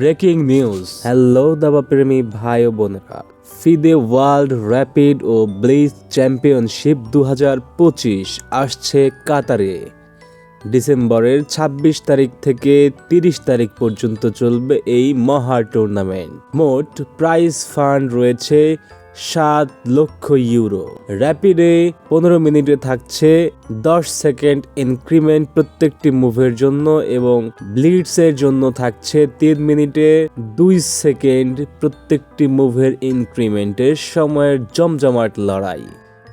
Breaking news. Hello দাবা প্রেমী ভাই ও বোনেরা, ফিদে ওয়ার্ল্ড র্যাপিড ও ব্লিজ চ্যাম্পিয়নশিপ দু হাজার পঁচিশ আসছে কাতারে। ডিসেম্বরের ২৬ তারিখ থেকে ৩০ তারিখ পর্যন্ত চলবে এই মহা টুর্নামেন্ট। মোট প্রাইজ ফান্ড রয়েছে সাত লক্ষ ইউরো। র্যাপিডে পনেরো মিনিটে থাকছে দশ সেকেন্ড ইনক্রিমেন্ট প্রত্যেকটি মুভের জন্য এবং ব্লিডস এর জন্য থাকছে তিন মিনিটে দুই সেকেন্ড প্রত্যেকটি মুভের ইনক্রিমেন্টের সময়ের জমজমাট লড়াই।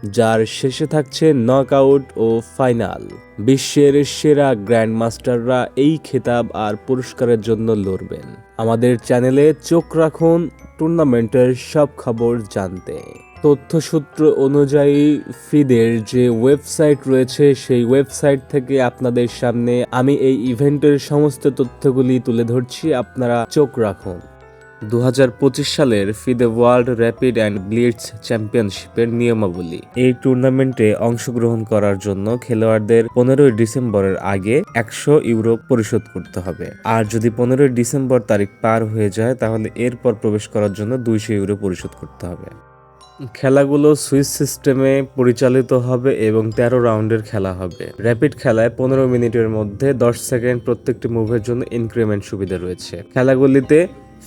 যার শেষে থাকছে নকআউট ও ফাইনাল বিশ্বের সেরা গ্র্যান্ড মাস্টাররা এই খেতাব আর পুরস্কারের জন্য লড়বেন। আমাদের চ্যানেলে চোখ রাখুন টুর্নামেন্টের সব খবর জানতে। তথ্যসূত্র অনুযায়ী ফিদের যে ওয়েবসাইট রয়েছে, সেই ওয়েবসাইট থেকে আপনাদের সামনে আমি এই ইভেন্টের সমস্ত তথ্যগুলি তুলে ধরছি। আপনারা চোখ রাখুন। দু হাজার পঁচিশ সালের FIDE world rapid and blitz চ্যাম্পিয়নশিপের নিয়মাবলী। এই টুর্নামেন্টে অংশগ্রহণ করার জন্য খেলোয়াড়দের পনেরোই ডিসেম্বরের আগে একশো ইউরো পরিশোধ করতে হবে। আর যদি পনেরোই ডিসেম্বর তারিখ পার হয়ে যায়, তাহলে এরপর প্রবেশ করার জন্য দুইশো ইউরো পরিশোধ করতে হবে। খেলাগুলো সুইচ সিস্টেমে পরিচালিত হবে এবং তেরো রাউন্ডের খেলা হবে। র্যাপিড খেলায় পনেরো মিনিটের মধ্যে দশ সেকেন্ড প্রত্যেকটি মুভের জন্য ইনক্রিমেন্ট সুবিধা রয়েছে। খেলাগুলিতে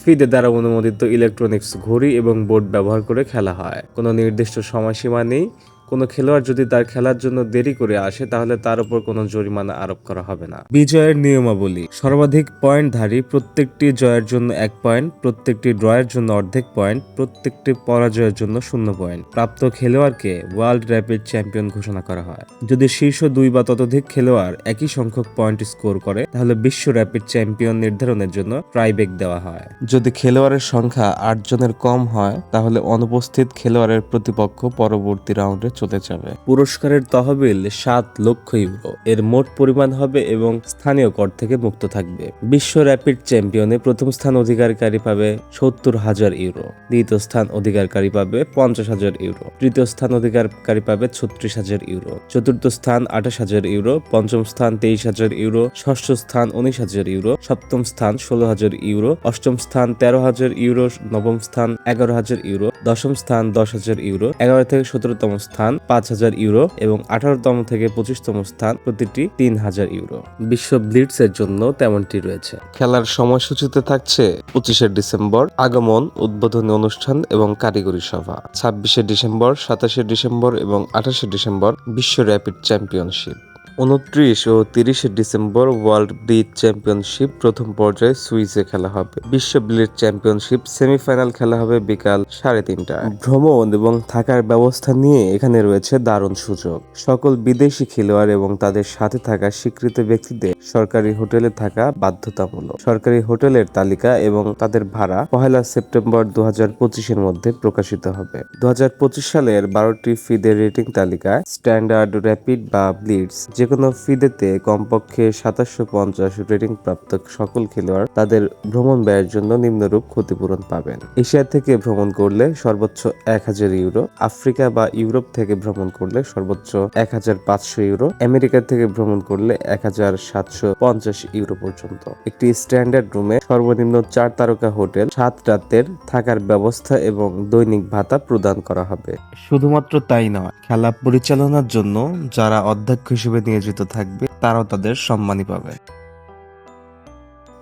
ফিদে দ্বারা অনুমোদিত ইলেকট্রনিক্স ঘড়ি এবং বোর্ড ব্যবহার করে খেলা হয়। কোনো নির্দিষ্ট সময়সীমা নেই। কোনো খেলোয়াড় যদি তার খেলার জন্য দেরি করে আসে, তাহলে তার উপর কোনো জরিমানা আরোপ করা হবে না। বিজয়ের নিয়মাবলী। সর্বাধিক পয়েন্টধারী প্রত্যেকটি জয়ের জন্য এক পয়েন্ট, প্রত্যেকটি ড্রয়ের জন্য অর্ধেক পয়েন্ট, প্রত্যেকটি পরাজয়ের জন্য শূন্য পয়েন্ট। প্রাপ্ত খেলোয়াড়কে ওয়ার্ল্ড র্যাপিড চ্যাম্পিয়ন ঘোষণা করা হয়। যদি শীর্ষ দুই বা ততোধিক খেলোয়াড় একই সংখ্যক পয়েন্ট স্কোর করে, তাহলে বিশ্ব র্যাপিড চ্যাম্পিয়ন নির্ধারণের জন্য ট্রাইবেক দেওয়া হয়। যদি খেলোয়াড়ের সংখ্যা আট জনের কম হয়, তাহলে অনুপস্থিত খেলোয়াড়ের প্রতিপক্ষ পরবর্তী রাউন্ডে চলে যাবে পুরস্কারের তহবিল সাত লক্ষ ইউরো এর মোট পরিমাণ হবে এবং স্থানীয় কর থেকে মুক্ত থাকবে বিশ্ব র্যাপিড চ্যাম্পিয়নে প্রথম স্থান অধিকারকারী পাবে সত্তর হাজার ইউরো দ্বিতীয় স্থান অধিকারকারী পাবে পঞ্চাশ হাজার ইউরো তৃতীয় স্থান অধিকারকারী পাবে ছত্রিশ হাজার ইউরো চতুর্থ স্থান আঠাশ হাজার ইউরো পঞ্চম স্থান তেইশ হাজার ইউরো ষষ্ঠ স্থান উনিশ হাজার ইউরো সপ্তম স্থান ষোলো হাজার ইউরো অষ্টম স্থান তেরো হাজার ইউরো নবম স্থান এগারো হাজার ইউরো দশম স্থান দশ হাজার ইউরো এগারো থেকে সতেরোতম স্থান পাঁচ হাজার ইউরো এবং আঠারোতম থেকে পঁচিশতম স্থান প্রতিটি তিন হাজার ইউরো। বিশ্ব ব্লিটস এর জন্য তেমনটি রয়েছে। খেলার সময়সূচিতে থাকছে পঁচিশে ডিসেম্বর আগমন, উদ্বোধনী অনুষ্ঠান এবং কারিগরি সভা। ছাব্বিশে ডিসেম্বর, সাতাশে ডিসেম্বর এবং আঠাশে ডিসেম্বর বিশ্ব র্যাপিড চ্যাম্পিয়নশিপ। উনত্রিশ ও তিরিশে ডিসেম্বর ওয়ার্ল্ড ব্লিড চ্যাম্পিয়নশিপ প্রথম পর্যায়ে সুইসে খেলা হবে। বিশ্ব ব্লিড চ্যাম্পিয়নশিপ সেমিফাইনাল খেলা হবে বিকাল সাড়ে তিনটায়। ভ্রমণ এবং থাকার ব্যবস্থা নিয়ে এখানে রয়েছে দারুণ সুযোগ। সকল বিদেশি খেলোয়াড় এবং তাদের সাথে থাকা স্বীকৃত ব্যক্তিদের সরকারি হোটেলে থাকা বাধ্যতামূলক। সরকারি হোটেলের তালিকা এবং তাদের ভাড়া পহেলা সেপ্টেম্বর দু হাজার পঁচিশের মধ্যে প্রকাশিত হবে। দু হাজার পঁচিশ সালের বারোটি ফিদের রেটিং তালিকায় স্ট্যান্ডার্ড র্যাপিড বা ব্লিডস যে কোনো ফিদেতে কমপক্ষে সাতাশশো পঞ্চাশ রেটিং প্রাপ্ত সকল খেলোয়াড় তাদের ভ্রমণ ব্যয়ের জন্য নিম্নরূপ ক্ষতিপূরণ পাবেন। এশিয়া থেকে ভ্রমণ করলে সর্বোচ্চ এক হাজার ইউরো, আফ্রিকা বা ইউরোপ থেকে ভ্রমণ করলে সর্বোচ্চ এক হাজার পাঁচশো ইউরো, আমেরিকা থেকে ভ্রমণ করলে এক হাজার সাতশো পঞ্চাশ ইউরো পর্যন্ত। একটি স্ট্যান্ডার্ড রুমে সর্বনিম্ন চার তারকা হোটেল, সাত রাতের থাকার ব্যবস্থা এবং দৈনিক ভাতা প্রদান করা হবে। শুধুমাত্র তাই নয়, খেলা পরিচালনার জন্য যারা অধ্যক্ষ হিসেবে নিয়োজিত থাকবে, তারাও তাদের সম্মানই পাবে।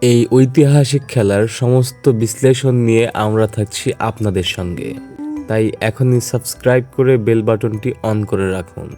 এই ঐতিহাসিক খেলার সমস্ত বিশ্লেষণ নিয়ে আমরা থাকছি আপনাদের সঙ্গে। তাই এখনই সাবস্ক্রাইব করে বেল বাটনটি অন করে রাখুন।